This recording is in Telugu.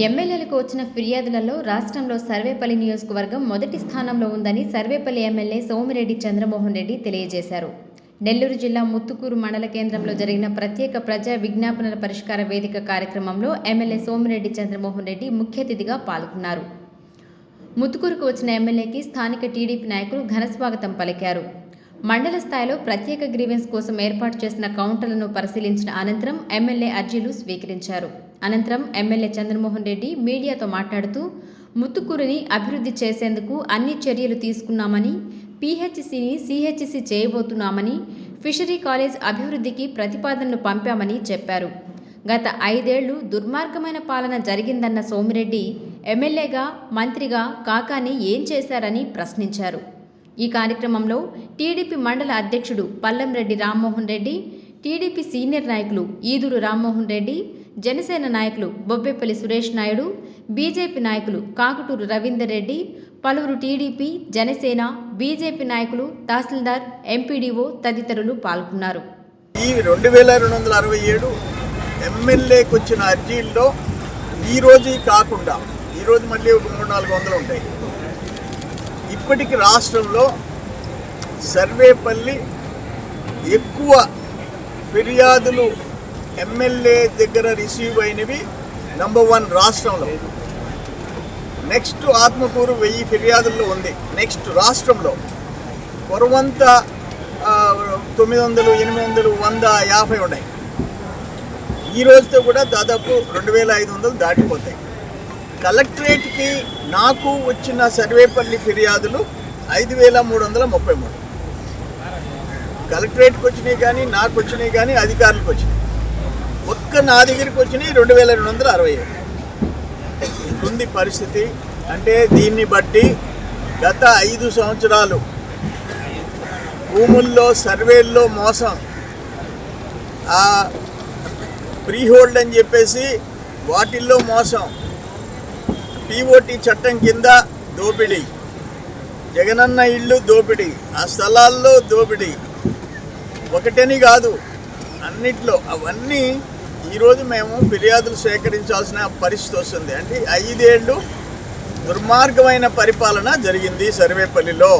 ఎమ్మెల్యేలకు వచ్చిన ఫిర్యాదులలో రాష్ట్రంలో సర్వేపల్లి నియోజకవర్గం మొదటి స్థానంలో ఉందని సర్వేపల్లి ఎమ్మెల్యే సోమిరెడ్డి చంద్రమోహన్ రెడ్డి తెలియజేశారు. నెల్లూరు జిల్లా ముత్తుకూరు మండల కేంద్రంలో జరిగిన ప్రత్యేక ప్రజా విజ్ఞాపనల పరిష్కార వేదిక కార్యక్రమంలో ఎమ్మెల్యే సోమిరెడ్డి చంద్రమోహన్ రెడ్డి ముఖ్య అతిథిగా పాల్గొన్నారు. ముత్తుకూరుకు వచ్చిన ఎమ్మెల్యేకి స్థానిక టీడీపీ నాయకులు ఘనస్వాగతం పలికారు. మండల స్థాయిలో ప్రత్యేక గ్రీవెన్స్ కోసం ఏర్పాటు చేసిన కౌంటర్లను పరిశీలించిన అనంతరం ఎమ్మెల్యే అర్జీలు స్వీకరించారు. అనంతరం ఎమ్మెల్యే చంద్రమోహన్ రెడ్డి మీడియాతో మాట్లాడుతూ ముత్తుకూరుని అభివృద్ధి చేసేందుకు అన్ని చర్యలు తీసుకున్నామని పీహెచ్సిని సిహెచ్సి చేయబోతున్నామని ఫిషరీ కాలేజ్ అభివృద్ధికి ప్రతిపాదనలు పంపామని చెప్పారు. గత ఐదేళ్ళు దుర్మార్గమైన పాలన జరిగిందన్న సోమిరెడ్డి ఎమ్మెల్యేగా మంత్రిగా కాకాని ఏం చేశారని ప్రశ్నించారు. ఈ కార్యక్రమంలో టీడీపీ మండల అధ్యక్షుడు పల్లంరెడ్డి రామ్మోహన్ రెడ్డి టీడీపీ సీనియర్ నాయకులు ఈదురు రామ్మోహన్ రెడ్డి జనసేన నాయకులు బొబ్బెపల్లి సురేష్ నాయుడు బీజేపీ నాయకులు కాకుటూరు రవీందర్ రెడ్డి పలువురు టీడీపీ జనసేన బీజేపీ నాయకులు తహసీల్దార్ ఎంపీడీఓ తదితరులు పాల్గొన్నారు. ఈ రెండు వేల రెండు వందల అరవై ఏడు ఎమ్మెల్యేకి వచ్చిన అర్జీల్లో ఈ రోజు కాకుండా ఈరోజు మళ్ళీ ఒక మూడు నాలుగు వందలు ఉంటాయి. ఇప్పటికి రాష్ట్రంలో సర్వేపల్లి ఎక్కువ ఫిర్యాదులు ఎమ్మెల్యే దగ్గర రిసీవ్ అయినవి నంబర్ వన్ రాష్ట్రంలో. నెక్స్ట్ ఆత్మకూరు వెయ్యి ఫిర్యాదుల్లో ఉంది. నెక్స్ట్ రాష్ట్రంలో కొరవంత తొమ్మిది వందలు ఎనిమిది వందలు వంద యాభై ఉన్నాయి. ఈ రోజుతో కూడా దాదాపు రెండు వేల ఐదు వందలు దాటిపోతాయి. కలెక్టరేట్కి నాకు వచ్చిన సర్వేపల్లి ఫిర్యాదులు ఐదు వేల మూడు వందల ముప్పై మూడు. కలెక్టరేట్కి వచ్చినాయి కానీ నాకు వచ్చినాయి కానీ అధికారులకు వచ్చినాయి. ఒక్క నా దగ్గరికి వచ్చినాయి రెండు వేల రెండు వందల అరవై. ఏడు ఉంది పరిస్థితి. అంటే దీన్ని బట్టి గత ఐదు సంవత్సరాలు భూముల్లో సర్వేల్లో మోసం. ఆ ప్రీహోల్డ్ అని చెప్పేసి వాటిల్లో మోసం. పిఓటి చట్టం కింద దోపిడీ. జగనన్న ఇల్లు దోపిడీ. ఆ స్థలాల్లో దోపిడీ. ఒకటని కాదు. అన్నిట్లో అవన్నీ ఈరోజు మేము ఫిర్యాదులు సేకరించాల్సిన పరిస్థితి వస్తుంది. అంటే ఐదేళ్ళు దుర్మార్గమైన పరిపాలన జరిగింది సర్వేపల్లిలో.